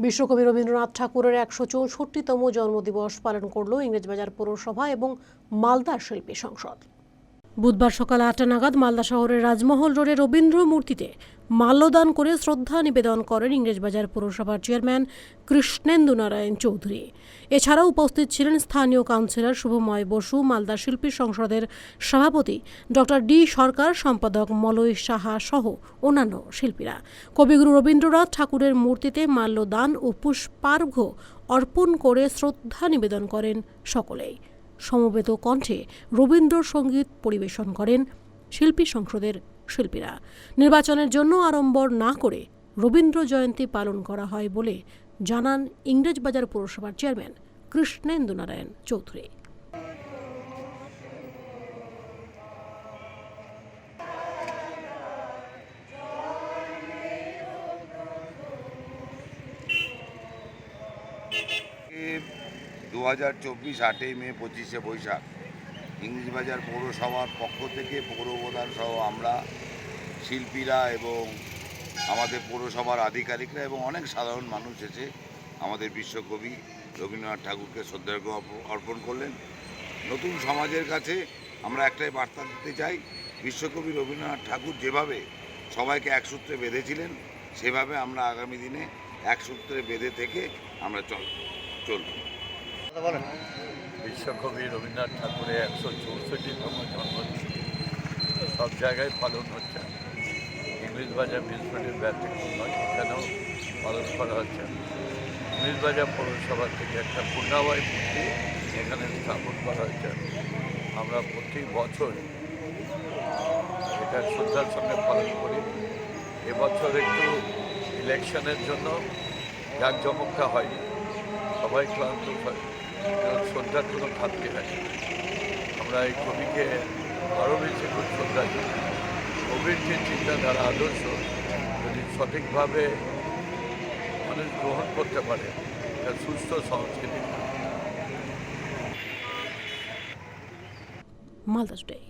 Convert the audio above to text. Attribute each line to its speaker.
Speaker 1: বিশ্বকবি রবীন্দ্রনাথ ঠাকুরের একশো চৌষট্টিতম জন্মদিবস পালন করল ইংরেজবাজার পৌরসভা এবং মালদা শিল্পী সংসদ। বুধবার সকাল আটটা নাগাদ মালদা শহরের রাজমহল রোডে রবীন্দ্র মূর্তিতে মাল্যদান করে শ্রদ্ধা নিবেদন করেন ইংরেজবাজার পৌরসভার চেয়ারম্যান কৃষ্ণেন্দু নারায়ণ চৌধুরী। এছাড়াও উপস্থিত ছিলেন স্থানীয় কাউন্সিলর শুভময় বসু, মালদা শিল্পী সংসদের সভাপতি ডক্টর ডি সরকার, সম্পাদক মলয় সাহা সহ অন্যান্য শিল্পীরা। কবিগুরু রবীন্দ্রনাথ ঠাকুরের মূর্তিতে মাল্যদান ও পুষ্পার্ঘ্য অর্পণ করে শ্রদ্ধা নিবেদন করেন সকলেই। সমবেত কণ্ঠে রবীন্দ্রসঙ্গীত পরিবেশন করেন শিল্পী সংসদের শিল্পীরা। নির্বাচনের জন্য আড়ম্বর না করে রবীন্দ্র জয়ন্তী পালন করা হয় বলে জানান ইংরেজবাজার পৌরসভার চেয়ারম্যান কৃষ্ণেন্দু নারায়ণ চৌধুরী।
Speaker 2: দু হাজার চব্বিশ আটই মে পঁচিশে বৈশাখ। ইংরেজবাজার পৌরসভার পক্ষ থেকে পৌরপ্রধান সহ আমরা, শিল্পীরা এবং আমাদের পৌরসভার আধিকারিকরা এবং অনেক সাধারণ মানুষ এসে আমাদের বিশ্বকবি রবীন্দ্রনাথ ঠাকুরকে শ্রদ্ধার্ঘ অর্পণ করলেন। নতুন সমাজের কাছে আমরা একটাই বার্তা দিতে চাই, বিশ্বকবি রবীন্দ্রনাথ ঠাকুর যেভাবে সবাইকে এক সূত্রে বেঁধেছিলেন, সেভাবে আমরা আগামী দিনে এক সূত্রে বেঁধে থেকে আমরা চল, চলব।
Speaker 3: বিশ্বকবি রবীন্দ্রনাথ ঠাকুরের একশো চৌষট্টিতম জন্মদিন। সব জায়গায় পালন হচ্ছে। ইংলিশ বাজার মিউনিসিপ্যালিটির ব্যতিক্রম নয়, এখানেও পালন করা হচ্ছে। ইংলিশ বাজার পৌরসভা থেকে একটা পূর্ণাবয় মূর্তি এখানে স্থাপন করা হচ্ছে। আমরা প্রতি বছর এটা শ্রদ্ধার সঙ্গে পালন করি। এবছর একটু ইলেকশনের জন্য জাঁকজমকটা হয়নি। সবাই ক্লান্ত হয় শ্রদ্ধার কোনো খামতি নাই আমরা এই কবিকে আরও বেশি খুব শ্রদ্ধা দিই কবির যে চিন্তাধারা, আদর্শ, যদি সঠিকভাবে মানুষ গ্রহণ করতে পারে তা সুস্থ সংস্কৃতি
Speaker 1: মালদাস টুডে